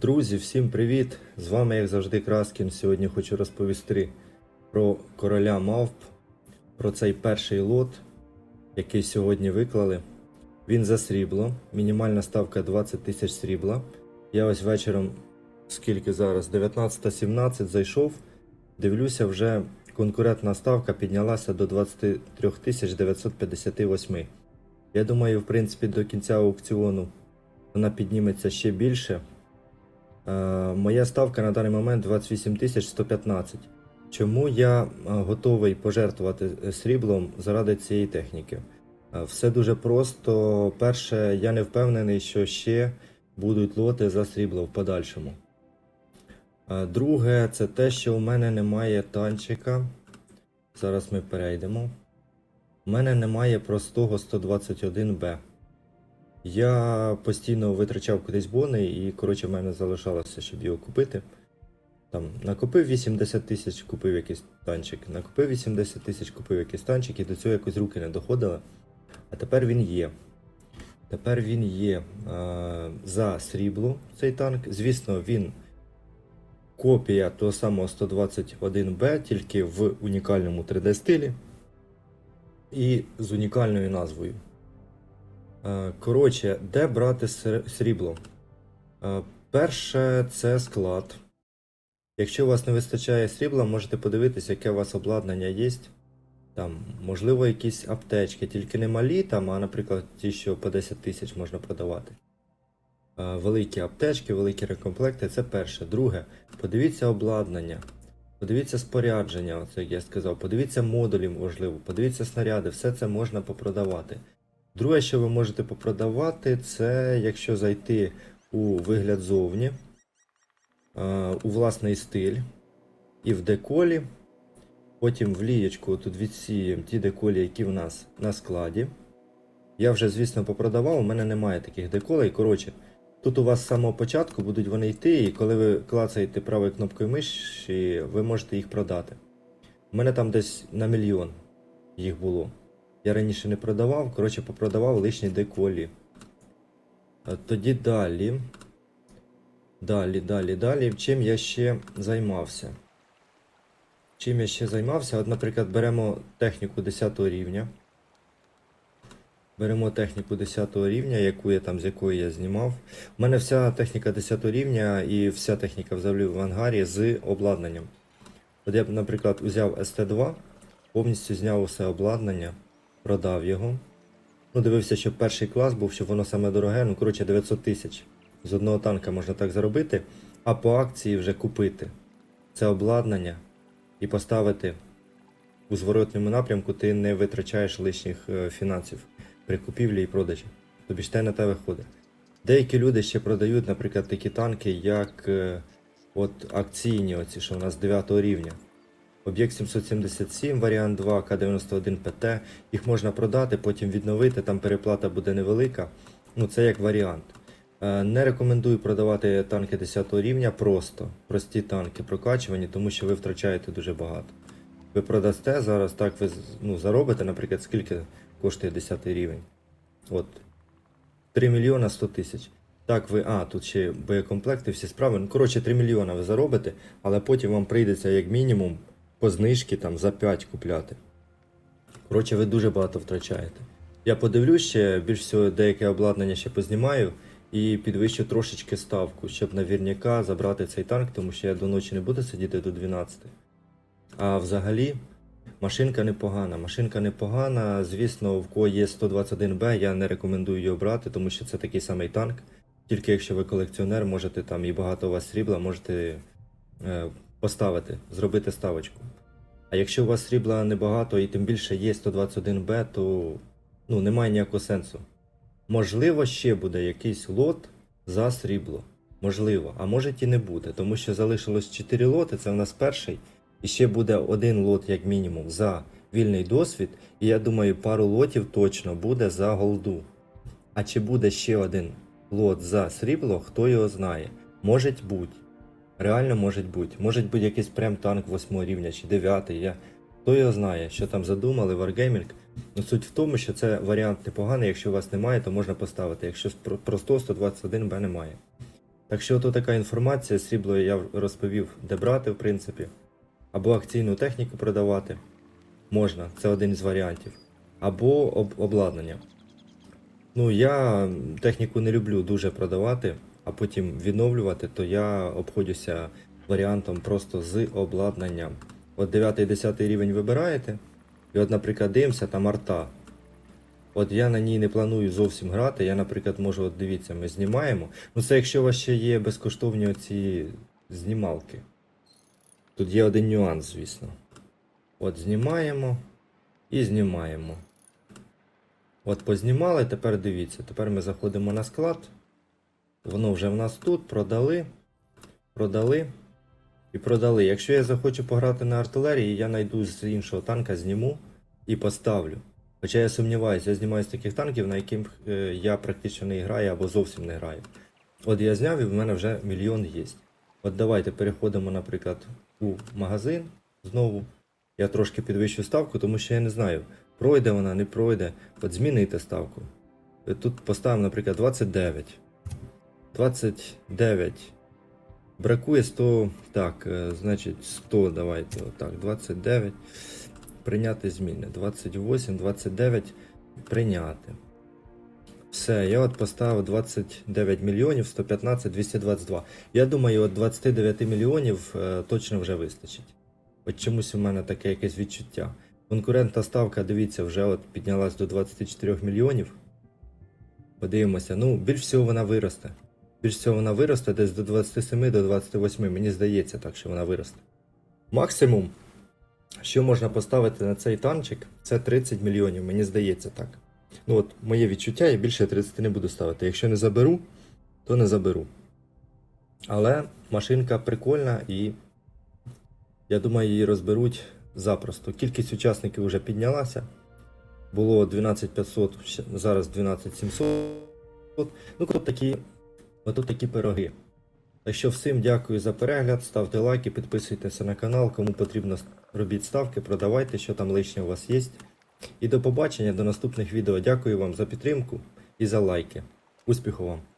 Друзі, всім привіт! З вами, як завжди, Краскін. Сьогодні хочу розповісти про короля мавп, про цей перший лот, який сьогодні виклали. Він за срібло, мінімальна ставка 20 тисяч срібла. Я ось вечором, скільки зараз, 19.17 зайшов, дивлюся, вже конкурентна ставка піднялася до 23 958. Я думаю, в принципі, до кінця аукціону вона підніметься ще більше. Е, Моя ставка на даний момент 28 115. Чому я е, готовий пожертвувати е, сріблом заради цієї техніки? Все дуже просто. Перше, я не впевнений, що ще будуть лоти за срібло в подальшому. Друге, це те, що у мене немає танчика. Зараз ми перейдемо. У мене немає простого 121Б. Я постійно витрачав кудись бони, і коротше в мене залишалося, щоб його купити. Там накопив 80 тисяч, купив якийсь танчик, накопив 80 тисяч, купив якийсь танчик, і до цього якось руки не доходили. А тепер він є. Тепер він є е, за срібло цей танк. Звісно, він копія того самого 121Б, тільки в унікальному 3D стилі і з унікальною назвою. Е, Коротше, де брати срібло? Е, Перше це склад. Якщо у вас не вистачає срібла, можете подивитися, яке у вас обладнання є. Там, можливо, якісь аптечки, тільки не малі, там, а, наприклад, ті, що по 10 тисяч можна продавати. Е, Великі аптечки, великі рекомплекти це перше. Друге, подивіться обладнання, подивіться спорядження, оце як я сказав, подивіться модулі, можливо, подивіться снаряди, все це можна попродавати. Друге, що ви можете попродавати, це якщо зайти у вигляд зовні, е, у власний стиль і в деколі. Потім в лієчку тут відсіємо ті деколі, які в нас на складі. Я вже, звісно, попродавав, у мене немає таких деколей. Коротше, тут у вас з самого початку будуть вони йти, і коли ви клацаєте правою кнопкою миші, ви можете їх продати. У мене там десь на мільйон їх було. Я раніше не продавав, коротше, попродавав лишні деколі. Тоді далі. Далі, далі, далі. Чим я ще займався? Чим я ще займався? От, наприклад, беремо техніку 10 рівня. Беремо техніку 10 рівня, яку я там, з якої я знімав. У мене вся техніка 10 рівня і вся техніка взагалі в ангарі з обладнанням. От я б, наприклад, взяв ST2, повністю зняв усе обладнання, продав його. Ну, дивився, щоб перший клас був, щоб воно саме дороге, ну, коротше, 900 тисяч. З одного танка можна так заробити, а по акції вже купити це обладнання і поставити у зворотньому напрямку, ти не витрачаєш лишніх е, фінансів при купівлі і продажі. Тобі ж те на те виходить. Деякі люди ще продають, наприклад, такі танки, як е, от акційні, оці, що у нас 9 рівня. Об'єкт 777, варіант 2, К91 ПТ. Їх можна продати, потім відновити, там переплата буде невелика. Ну, це як варіант. Е, Не рекомендую продавати танки 10 рівня просто. Прості танки прокачувані, тому що ви втрачаєте дуже багато. Ви продасте зараз, так ви ну, заробите, наприклад, скільки коштує 10 рівень. От. 3 мільйона 100 тисяч. Так, ви. А, тут ще боєкомплекти, всі справи. Ну, коротше, 3 мільйона ви заробите, але потім вам прийдеться як мінімум по знижки там за 5 купляти. Коротше, ви дуже багато втрачаєте. Я подивлюсь ще, більш всього, деяке обладнання ще познімаю і підвищу трошечки ставку, щоб навірняка забрати цей танк, тому що я до ночі не буду сидіти до 12. А взагалі, машинка непогана. Машинка непогана. Звісно, в кого є 121Б, я не рекомендую його брати, тому що це такий самий танк. Тільки якщо ви колекціонер, можете там і багато у вас срібла, можете е, поставити, зробити ставочку. А якщо у вас срібла небагато і тим більше є 121Б, то ну, немає ніякого сенсу. Можливо, ще буде якийсь лот за срібло. Можливо, а може і не буде, тому що залишилось 4 лоти, це в нас перший. І ще буде один лот, як мінімум, за вільний досвід. І я думаю, пару лотів точно буде за голду. А чи буде ще один лот за срібло, хто його знає. Може бути. Реально може бути. Може бути якийсь прям танк 8 рівня чи 9. Я... Хто його знає, що там задумали, Wargaming. Ну, суть в тому, що це варіант непоганий, якщо у вас немає, то можна поставити. Якщо з про- простого 121Б немає. Так що то така інформація, срібло я розповів, де брати, в принципі. Або акційну техніку продавати можна, це один із варіантів. Або об- обладнання. Ну, я техніку не люблю дуже продавати, а потім відновлювати, то я обходжуся варіантом просто з обладнанням. От 9-10 рівень вибираєте, і от, наприклад, дивимося, там арта. От я на ній не планую зовсім грати. Я, наприклад, можу, от дивіться, ми знімаємо. Ну це якщо у вас ще є безкоштовні оці знімалки. Тут є один нюанс, звісно. От знімаємо і знімаємо. От познімали, тепер дивіться. Тепер ми заходимо на склад. Воно вже в нас тут, продали, продали і продали. Якщо я захочу пограти на артилерії, я знайду з іншого танка, зніму і поставлю. Хоча я сумніваюся, я знімаю з таких танків, на яких е, я практично не граю або зовсім не граю. От я зняв і в мене вже мільйон є. От давайте переходимо, наприклад, у магазин знову. Я трошки підвищу ставку, тому що я не знаю, пройде вона, не пройде. От змінити ставку. Тут поставимо, наприклад, 29. 29. Бракує 100. Так, е, значить 100 давайте. Отак, 29. Прийняти зміни. 28, 29. Прийняти. Все, я от поставив 29 мільйонів 115 222. Я думаю, от 29 мільйонів е, точно вже вистачить. От чомусь у мене таке якесь відчуття. Конкурентна ставка, дивіться, вже от піднялась до 24 мільйонів. Подивимося, ну, більш всього вона виросте. Більш всього вона виросте десь до 27 до 28, мені здається так, що вона виросте. Максимум, що можна поставити на цей танчик, це 30 мільйонів, мені здається так. Ну от моє відчуття, я більше 30 не буду ставити. Якщо не заберу, то не заберу. Але машинка прикольна і я думаю, її розберуть запросто. Кількість учасників вже піднялася. Було 12500, зараз 12700. Ну, от такі, от такі пироги. Так що всім дякую за перегляд, ставте лайки, підписуйтеся на канал. Кому потрібно, робіть ставки, продавайте, що там лишнє у вас є. І до побачення, до наступних відео. Дякую вам за підтримку і за лайки. Успіху вам!